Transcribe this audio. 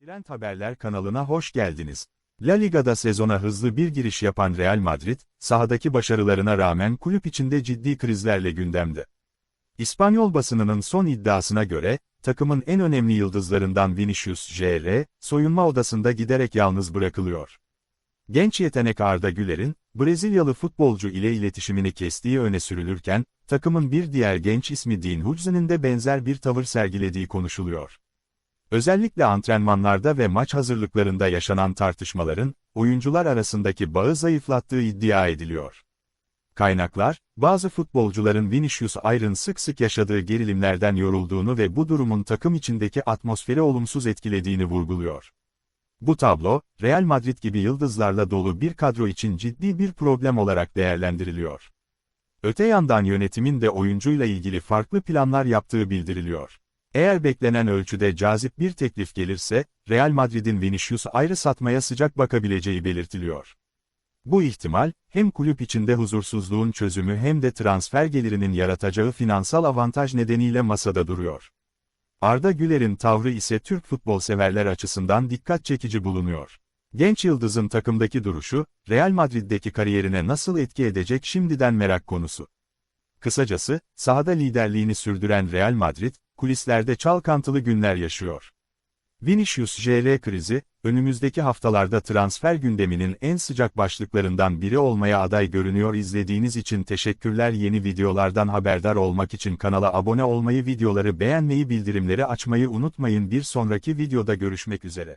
Trend Haberler kanalına hoş geldiniz. La Liga'da sezona hızlı bir giriş yapan Real Madrid, sahadaki başarılarına rağmen kulüp içinde ciddi krizlerle gündemde. İspanyol basınının son iddiasına göre, takımın en önemli yıldızlarından Vinicius Jr., soyunma odasında giderek yalnız bırakılıyor. Genç yetenek Arda Güler'in, Brezilyalı futbolcu ile iletişimini kestiği öne sürülürken, takımın bir diğer genç ismi Dean Hudson'ın de benzer bir tavır sergilediği konuşuluyor. Özellikle antrenmanlarda ve maç hazırlıklarında yaşanan tartışmaların, oyuncular arasındaki bağı zayıflattığı iddia ediliyor. Kaynaklar, bazı futbolcuların Vinicius Ayr'ın sık sık yaşadığı gerilimlerden yorulduğunu ve bu durumun takım içindeki atmosferi olumsuz etkilediğini vurguluyor. Bu tablo, Real Madrid gibi yıldızlarla dolu bir kadro için ciddi bir problem olarak değerlendiriliyor. Öte yandan yönetimin de oyuncuyla ilgili farklı planlar yaptığı bildiriliyor. Eğer beklenen ölçüde cazip bir teklif gelirse, Real Madrid'in Vinicius'u ayrı satmaya sıcak bakabileceği belirtiliyor. Bu ihtimal, hem kulüp içinde huzursuzluğun çözümü hem de transfer gelirinin yaratacağı finansal avantaj nedeniyle masada duruyor. Arda Güler'in tavrı ise Türk futbol severler açısından dikkat çekici bulunuyor. Genç yıldızın takımdaki duruşu, Real Madrid'deki kariyerine nasıl etki edecek şimdiden merak konusu. Kısacası, sahada liderliğini sürdüren Real Madrid, kulislerde çalkantılı günler yaşıyor. Vinicius Jr. krizi, önümüzdeki haftalarda transfer gündeminin en sıcak başlıklarından biri olmaya aday görünüyor. İzlediğiniz için teşekkürler. Yeni videolardan haberdar olmak için kanala abone olmayı, videoları beğenmeyi, bildirimleri açmayı unutmayın. Bir sonraki videoda görüşmek üzere.